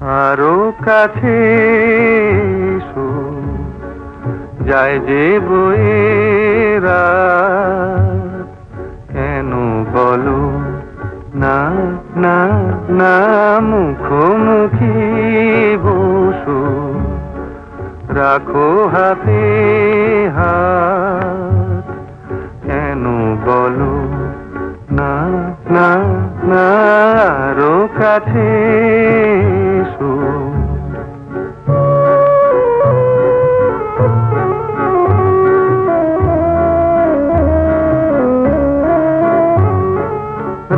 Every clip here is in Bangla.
আরও কাছে এসো, যায় যে বয়ে রাত, কেন বলো না না না মুখোমুখি বসো। রাখো হাতে হাত। কেন বলো না না না আরও কাছে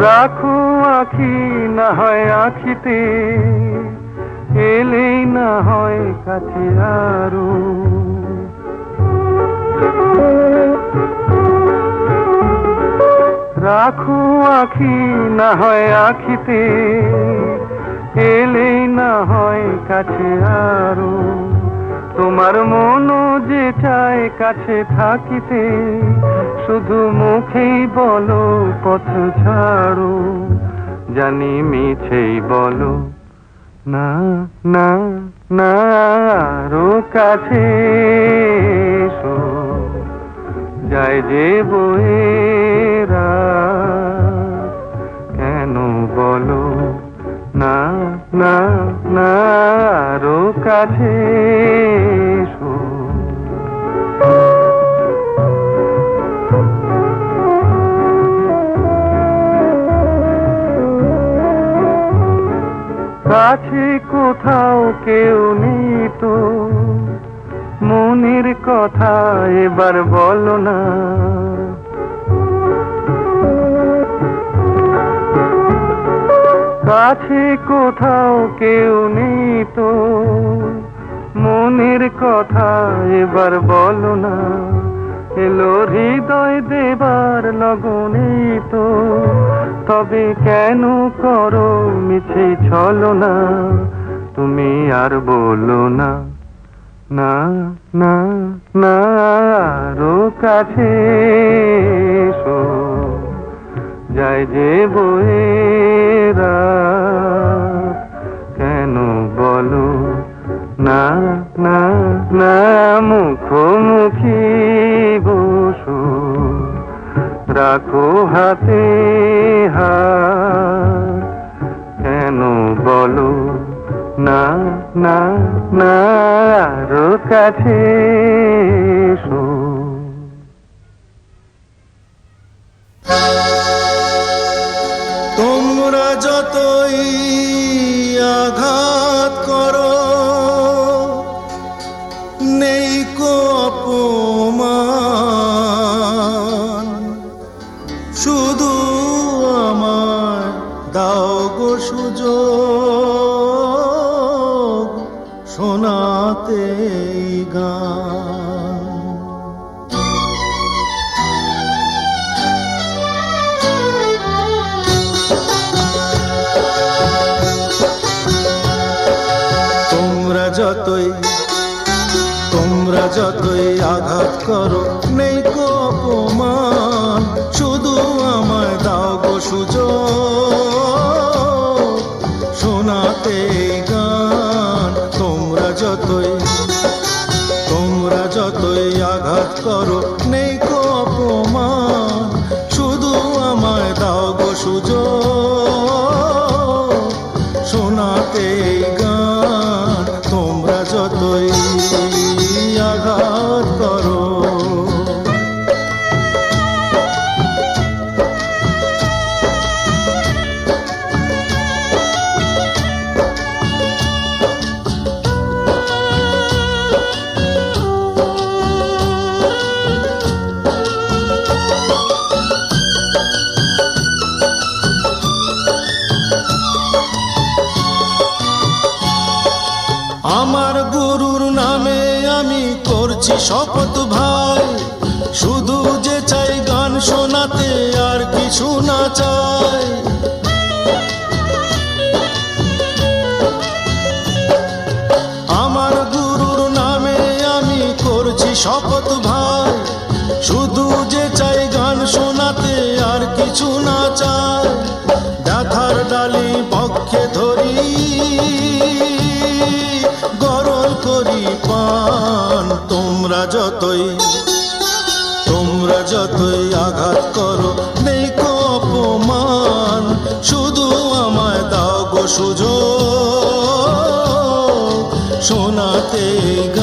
রাখো আখি, না হয় আখিতে, এলেই না হয় কাছে আরও। রাখো আখি, না হয় আখিতে এলেই না হয় কাছে আরও। তোমার মনও যে চায় কাছে থাকিতে, শুধু মুখেই বলো পথ ছাড়ো। জানি মিছেই বলো, না না না, আরও কাছে যায় যে বয়ে কাছে। কাছে কোথাও কেউ নেই তো মনের কথা এবার বলো না কাছে কোথাও কেউ নেই তো। মনের কথা এবার বলো না। এলো হৃদয় দেবার লগনে তো। তবে কেন করো মিছে ছলো না। তুমি আর বলো না। না না না, আরও কাছে যায় যে বয়ে রাত, কেন বলো? না না না মুখোমুখি বসো। রাখো হাতে হাত। কেন বলো? না না না আরও কাছে এসো। গান করো। নেই শপথ ভাই, শুধু যে চাই গান শোনাতে আর কিছু না চাই। ব্যথার ডালি পক্ষে ধরি, গরল করি পান তোমরা যতই। তোমরা যতই আঘাত করো নেই কপমান অপমান, শুধু আমায় দাও গো সুযোগ। শোনাতে গান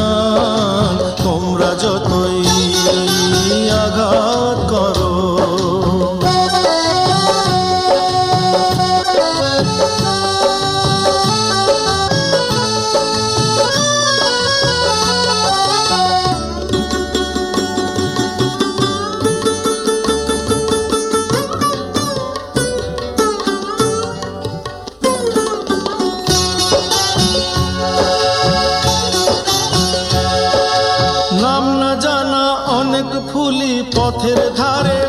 ফুলি পথের ধারে।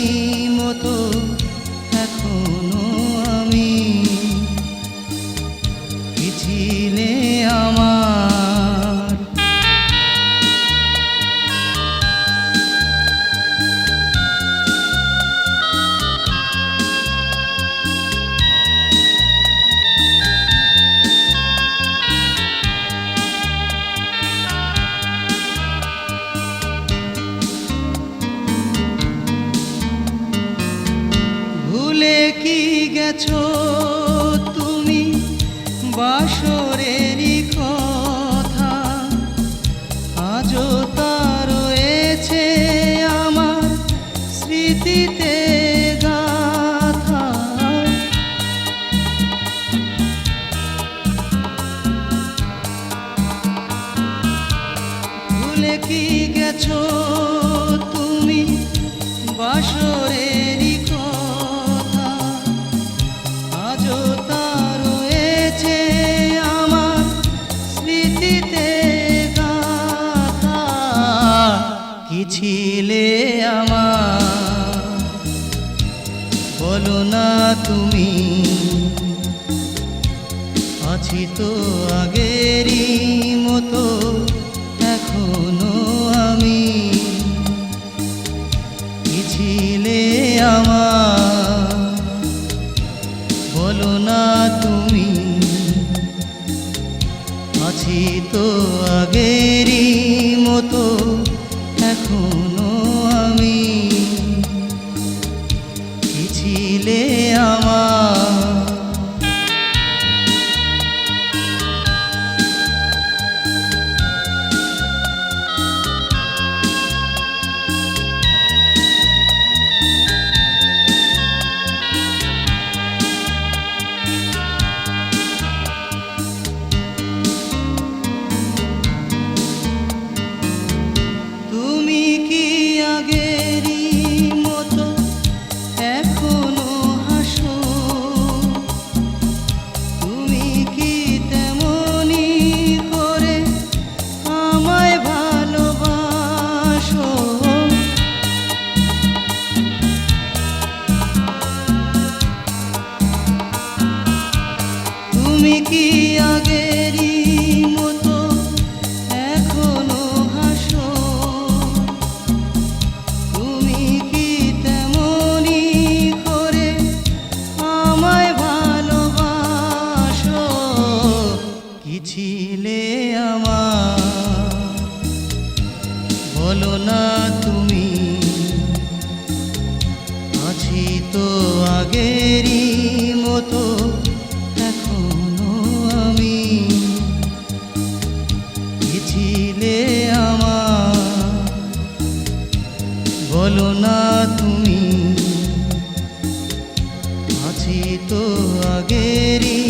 গেছো তুমি বাসরেরই কথা। আজও তা রয়েছে আমার স্মৃতিতে গাথা। ভুলে কি গেছো তুমি বাসরে আছি তো আগেরই।